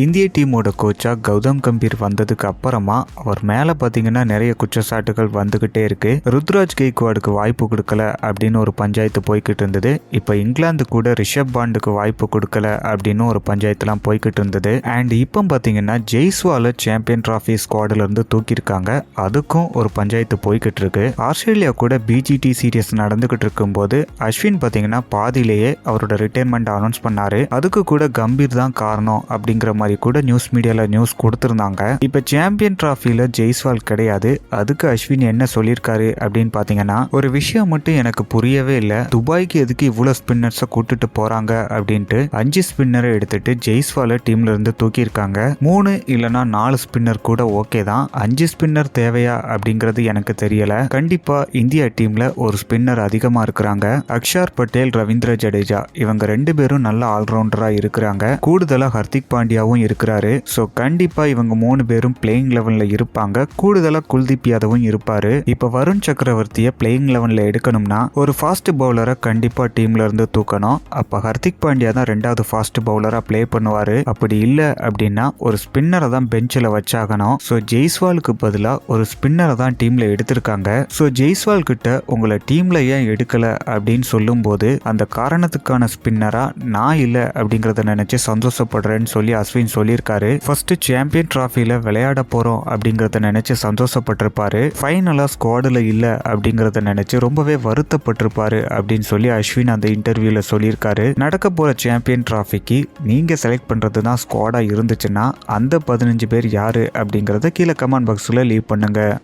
இந்திய டீமோட கோச்சாக கௌதம் கம்பீர் வந்ததுக்கு அப்புறமா அவர் மேலே பார்த்தீங்கன்னா நிறைய குற்றச்சாட்டுகள் வந்துக்கிட்டே இருக்கு. ருத்ராஜ் கெய்க்வாடுக்கு வாய்ப்பு கொடுக்கல அப்படின்னு ஒரு பஞ்சாயத்து போய்கிட்டு இருந்தது. இப்போ இங்கிலாந்து கூட ரிஷப் பாண்டுக்கு வாய்ப்பு கொடுக்கல அப்படின்னு ஒரு பஞ்சாயத்துலாம் போய்கிட்டு இருந்தது. அண்ட் இப்போ பார்த்தீங்கன்னா ஜெய்ஸ்வால சாம்பியன் டிராஃபி ஸ்குவாடில் இருந்து தூக்கியிருக்காங்க. அதுக்கும் ஒரு பஞ்சாயத்து போய்கிட்டு இருக்கு. ஆஸ்திரேலியா கூட பிஜிடி சீரியஸ் நடந்துகிட்டு இருக்கும்போது அஸ்வின் பார்த்தீங்கன்னா பாதியிலேயே அவரோட ரிட்டைர்மெண்ட் அனௌன்ஸ் பண்ணாரு. அதுக்கு கூட கம்பீர் தான் காரணம் அப்படிங்கிற மாதிரி கூட நியூஸ் மீடியாவில் நியூஸ் கொடுத்துருந்தாங்க. இப்போ சாம்பியன் ட்ராஃபியில் ஜெய்ஸ்வால் கிடையாது. அதுக்கு அஸ்வின் என்ன சொல்லியிருக்காரு அப்படின்னு பார்த்தீங்கன்னா ஒரு விஷயம் மட்டும் எனக்கு புரியவே இல்லை. துபாய்க்கு எதுக்கு இவ்வளோ ஸ்பின்னர்ஸை கூட்டிட்டு போறாங்க அப்படின்ட்டு அஞ்சு ஸ்பின்னரை எடுத்துட்டு ஜெய்ஸ்வாலை டீம்ல இருந்து தூக்கியிருக்காங்க. மூணு இல்லைன்னா நாலு ஸ்பின்னர் கூட ஓகே தான். அஞ்சு ஸ்பின்னர் தேவையா அப்படிங்கிறது எனக்கு தெரியல. கண்டிப்பா இந்தியா டீம்ல ஒரு ஸ்பின்னர் அதிகமா இருக்கிறாங்க. அக்ஷார் பட்டேல் ரவீந்திர ஜடேஜா இவங்க ரெண்டு பேரும் நல்ல ஆல்ரவுண்டரா இருக்கிறாங்க. கூடுதலா ஹர்திக் பாண்டியாவும் இருக்கிறாரு. ஸோ கண்டிப்பா இவங்க மூணு பேரும் பிளேயிங் லெவலில் இருப்பாங்க. கூடுதலா குல்தீப் யாதவும் இருப்பாரு. இப்போ வருண் சக்கரவர்த்தியை பிளேயிங் லெவல்ல எடுக்கணும்னா ஒரு ஃபாஸ்ட் பவுலரை கண்டிப்பா டீம்ல இருந்து தூக்கணும். அப்ப ஹர்திக் பாண்டியா தான் ரெண்டாவது ஃபாஸ்ட் பவுலரா ப்ளே பண்ணுவாரு. அப்படி இல்லை அப்படின்னா ஒரு ஸ்பின்னரை தான் பெஞ்சில் வச்சாகணும். ஸோ ஜெய்ஸ்வாலுக்கு பதிலாக ஒரு ஸ்பின்னரை தான் டீம்ல எடுத்திருக்காங்க. ஸோ ஜெய்ஸ்வால் கிட்ட உங்களை டீம்ல ஏன் எடுக்கல அப்படின்னு சொல்லும்போது அந்த காரணத்துக்கான ஸ்பின்னரா நான் இல்லை அப்படிங்கிறத நினைச்சு சந்தோஷப்படுறேன்னு சொல்லி அஸ்வின் சொல்லியிருக்காரு. ஃபர்ஸ்ட் சாம்பியன் டிராஃபியில விளையாட போறோம் அப்படிங்கிறத நினைச்சு சந்தோஷப்பட்டிருப்பாரு. ஃபைனலா ஸ்குவாடில் இல்லை அப்படிங்கிறத நினைச்சு ரொம்பவே வருத்தப்பட்டிருப்பாரு அப்படின்னு சொல்லி அஸ்வின் அந்த இன்டர்வியூல சொல்லியிருக்காரு. நடக்க போற சாம்பியன் டிராஃபிக்கு நீங்க செலக்ட் பண்றது தான் ஸ்குவாடா இருந்துச்சுன்னா அந்த பதினஞ்சு பேர் யாரு அப்படிங்கிறத கீழே கமெண்ட் பாக்ஸ்ல லீவ் பண்ணுங்க.